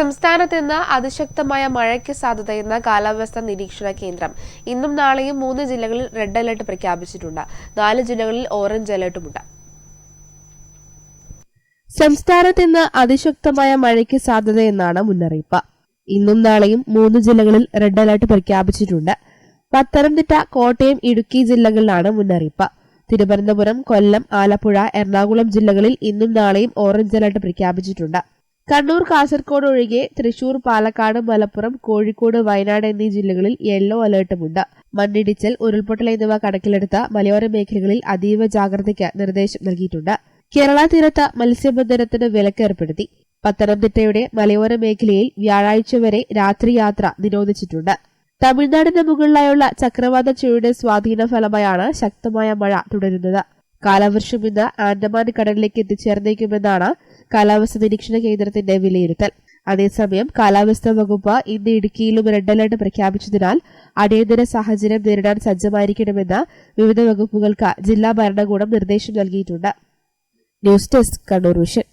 സംസ്ഥാനത്ത് ഇന്ന് അതിശക്തമായ മഴയ്ക്ക് സാധ്യതയെന്ന കാലാവസ്ഥാ നിരീക്ഷണ കേന്ദ്രം ഇന്നും നാളെയും മൂന്ന് ജില്ലകളിൽ റെഡ് അലർട്ട് പ്രഖ്യാപിച്ചിട്ടുണ്ട്. നാല് ജില്ലകളിൽ ഓറഞ്ച് അലർട്ടുമുണ്ട്. സംസ്ഥാനത്ത് ഇന്ന് അതിശക്തമായ മഴയ്ക്ക് സാധ്യതയെന്നാണ് മുന്നറിയിപ്പ്. ഇന്നും നാളെയും മൂന്ന് ജില്ലകളിൽ റെഡ് അലർട്ട് പ്രഖ്യാപിച്ചിട്ടുണ്ട്. പത്തനംതിട്ട കോട്ടയം ഇടുക്കി ജില്ലകളിലാണ് മുന്നറിയിപ്പ്. തിരുവനന്തപുരം കൊല്ലം ആലപ്പുഴ എറണാകുളം ജില്ലകളിൽ ഇന്നും നാളെയും ഓറഞ്ച് അലർട്ട് പ്രഖ്യാപിച്ചിട്ടുണ്ട്. കണ്ണൂർ കാസർഗോഡ് ഒഴികെ തൃശൂർ പാലക്കാട് മലപ്പുറം കോഴിക്കോട് വയനാട് എന്നീ ജില്ലകളിൽ യെല്ലോ അലേർട്ടുമുണ്ട്. മണ്ണിടിച്ചൽ ഉരുൾപൊട്ടൽ എന്നിവ കണക്കിലെടുത്ത മലയോര മേഖലകളിൽ അതീവ ജാഗ്രതയ്ക്ക് നിർദ്ദേശം നൽകിയിട്ടുണ്ട്. കേരള തീരത്ത് മത്സ്യബന്ധനത്തിന് വിലക്കേർപ്പെടുത്തി. പത്തനംതിട്ടയുടെ മലയോര മേഖലയിൽ വ്യാഴാഴ്ച വരെ രാത്രിയാത്ര നിരോധിച്ചിട്ടുണ്ട്. തമിഴ്നാടിന്റെ മുകളിലായുള്ള ചക്രവാത ചുഴിയുടെ സ്വാധീന ഫലമായാണ് ശക്തമായ മഴ തുടരുന്നത്. കാലവർഷം ഇന്ന് ആൻഡമാൻ കടലിലേക്ക് എത്തിച്ചേർന്നേക്കുമെന്നാണ് കാലാവസ്ഥാ നിരീക്ഷണ കേന്ദ്രത്തിന്റെ വിലയിരുത്തൽ. അതേസമയം കാലാവസ്ഥാ വകുപ്പ് ഇന്ന് ഇടുക്കിയിലും റെഡ് അലർട്ട് പ്രഖ്യാപിച്ചതിനാൽ അടിയന്തര സാഹചര്യം നേരിടാൻ സജ്ജമായിരിക്കണമെന്ന് വിവിധ വകുപ്പുകൾക്ക് ജില്ലാ ഭരണകൂടം നിർദ്ദേശം നൽകിയിട്ടുണ്ട്. News desk Kannur vision.